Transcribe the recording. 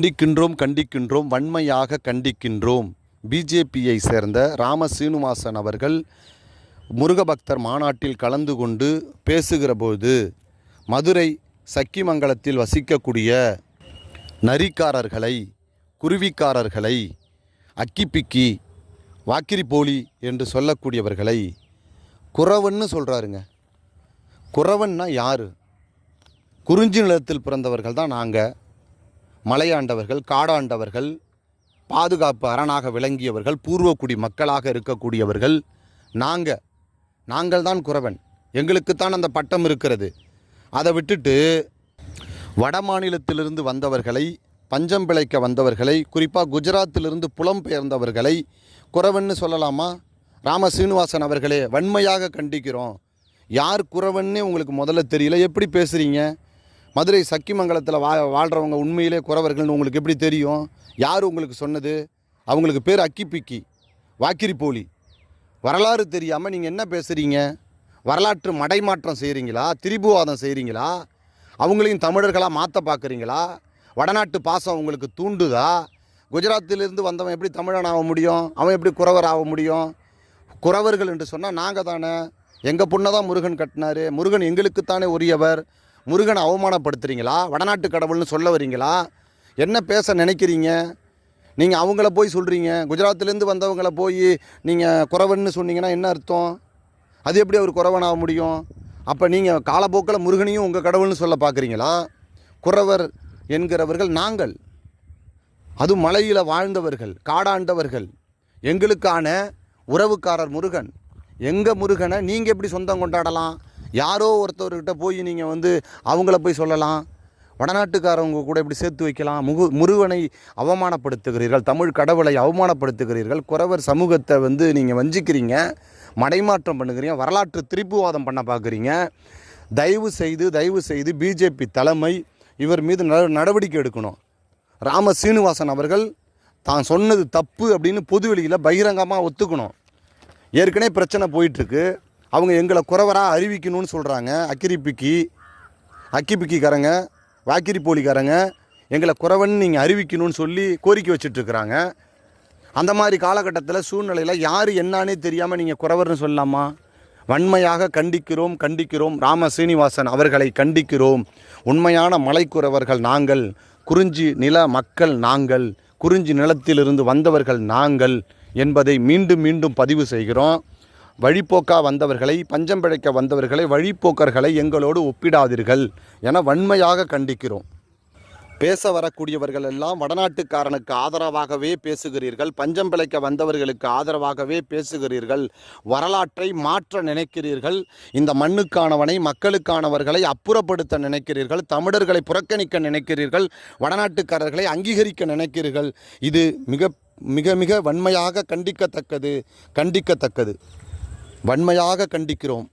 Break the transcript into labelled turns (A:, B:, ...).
A: கண்டிக்கின்றோம் கண்டிக்கின்றோம் வன்மையாக கண்டிக்கின்றோம். பிஜேபியை சேர்ந்த ராம சீனிவாசன் அவர்கள் முருகபக்தர் மாநாட்டில் கலந்து கொண்டு பேசுகிறபோது மதுரை சக்கிமங்கலத்தில் வசிக்கக்கூடிய நரிக்காரர்களை குருவிக்காரர்களை அக்கிப்பிக்கி வாக்கிரி போலி என்று சொல்லக்கூடியவர்களை குறவன்னு சொல்கிறாருங்க குறவன்னா யார்? குறிஞ்சி நிலத்தில் பிறந்தவர்கள் தான் நாங்கள் மலையாண்டவர்கள் காடாண்டவர்கள் பாதுகாப்பு அரணாக விளங்கியவர்கள் பூர்வக்குடி மக்களாக இருக்கக்கூடியவர்கள் நாங்கள் நாங்கள் தான் குறவன். எங்களுக்குத்தான் அந்த பட்டம் இருக்கிறது. அதை விட்டுட்டு வட மாநிலத்திலிருந்து வந்தவர்களை பஞ்சம் பிழைக்க வந்தவர்களை குறிப்பாக குஜராத்திலிருந்து புலம்பெயர்ந்தவர்களை குறவன்னு சொல்லலாமா? ராம சீனிவாசன் அவர்களே வன்மையாக கண்டிக்கிறோம். யார் குறவன்னே உங்களுக்கு முதல்ல தெரியல. எப்படி பேசுகிறீங்க மதுரை சக்கிமங்கலத்தில் வா வாழ்கிறவங்க உண்மையிலே குறவர்கள்னு உங்களுக்கு எப்படி தெரியும்? யார் உங்களுக்கு சொன்னது? அவங்களுக்கு பேர் அக்கிப்பிக்கி வாக்கிரி போலி வரலாறு தெரியாமல் நீங்கள் என்ன பேசுகிறீங்க வரலாற்று மடைமாற்றம் செய்கிறீங்களா திரிபுவாதம் செய்கிறீங்களா அவங்களையும் தமிழர்களாக மாற்ற பார்க்குறீங்களா வடநாட்டு பாசம் உங்களுக்கு தூண்டுதா? குஜராத்திலிருந்து வந்தவன் எப்படி தமிழன் ஆக முடியும்? அவன் எப்படி குறவர் ஆக முடியும்? குறவர்கள் என்று சொன்னால் நாங்கள் தானே எங்கள் பொண்ணை தான் முருகன் கட்டினாரு. முருகன் எங்களுக்குத்தானே உரியவர். முருகனை அவமானப்படுத்துறீங்களா? வடநாட்டு கடவுள்னு சொல்ல வரீங்களா? என்ன பேச நினைக்கிறீங்க? நீங்கள் அவங்கள போய் சொல்கிறீங்க குஜராத்லேருந்து வந்தவங்கள போய் நீங்கள் குறவன்னு சொன்னீங்கன்னா என்ன அர்த்தம்? அது எப்படி அவர் குறவனாக முடியும்? அப்போ நீங்கள் காலப்போக்கில் முருகனையும் உங்கள் கடவுள்னு சொல்ல பார்க்குறீங்களா? குறவர் என்கிறவர்கள் நாங்கள். அது மலையில் வாழ்ந்தவர்கள் காடாண்டவர்கள். எங்களுக்கான உறவுக்காரர் முருகன். எங்கள் முருகனை நீங்கள் எப்படி சொந்தம் கொண்டாடலாம்? யாரோ ஒருத்தவர்கிட்ட போய் நீங்கள் வந்து அவங்கள போய் சொல்லலாம். வடநாட்டுக்காரவங்க கூட இப்படி சேர்த்து வைக்கலாம். முகு முருகனை அவமானப்படுத்துகிறீர்கள். தமிழ் கடவுளை அவமானப்படுத்துகிறீர்கள். குறவர் சமூகத்தை வந்து நீங்கள் வஞ்சிக்கிறீங்க. மடைமாற்றம் பண்ணுகிறீங்க. வரலாற்று திருப்புவாதம் பண்ண பார்க்குறீங்க தயவு செய்து தயவு செய்து பிஜேபி தலைமை இவர் மீது நடவடிக்கை எடுக்கணும். ராம சீனிவாசன் அவர்கள் தான் சொன்னது தப்பு அப்படின்னு பொதுவெளியில் பகிரங்கமாக ஒத்துக்கணும். ஏற்கனவே பிரச்சனை போயிட்டுருக்கு அவங்க எங்களை குறவராக அறிவிக்கணும்னு சொல்கிறாங்க அக்கிரிப்பிக்கி அக்கிப்பிக்கிக்காரங்க வாக்கிரி போலிக்காரங்க எங்களை குறவன் நீங்கள் அறிவிக்கணும்னு சொல்லி கோரிக்கை வச்சுட்ருக்குறாங்க. அந்த மாதிரி காலகட்டத்தில் சூழ்நிலையில் யார் என்னானே தெரியாமல் நீங்கள் குறவர்னு சொல்லலாமா? வன்மையாக கண்டிக்கிறோம் கண்டிக்கிறோம். ராம சீனிவாசன் அவர்களை கண்டிக்கிறோம். உண்மையான மலைக்குறவர்கள் நாங்கள் குறிஞ்சி நில மக்கள் நாங்கள் குறிஞ்சி நிலத்திலிருந்து வந்தவர்கள் நாங்கள் என்பதை மீண்டும் மீண்டும் பதிவு செய்கிறோம். வழிப்போக்கா வந்தவர்களை பஞ்சம் பிழைக்க வந்தவர்களை வழிப்போக்கர்களை எங்களோடு ஒப்பிடாதீர்கள் என வன்மையாக கண்டிக்கிறோம். பேச வரக்கூடியவர்கள் எல்லாம் வடநாட்டுக்காரனுக்கு ஆதரவாகவே பேசுகிறீர்கள் பஞ்சம் பிழைக்க வந்தவர்களுக்கு ஆதரவாகவே பேசுகிறீர்கள் வரலாற்றை மாற்ற நினைக்கிறீர்கள் இந்த மண்ணுக்கானவனை மக்களுக்கானவர்களை அப்புறப்படுத்த நினைக்கிறீர்கள் தமிழர்களை புறக்கணிக்க நினைக்கிறீர்கள் வடநாட்டுக்காரர்களை அங்கீகரிக்க நினைக்கிறீர்கள். இது மிக மிக மிக வன்மையாக கண்டிக்கத்தக்கது கண்டிக்கத்தக்கது. வன்மையாக கண்டிக்கிறோம்.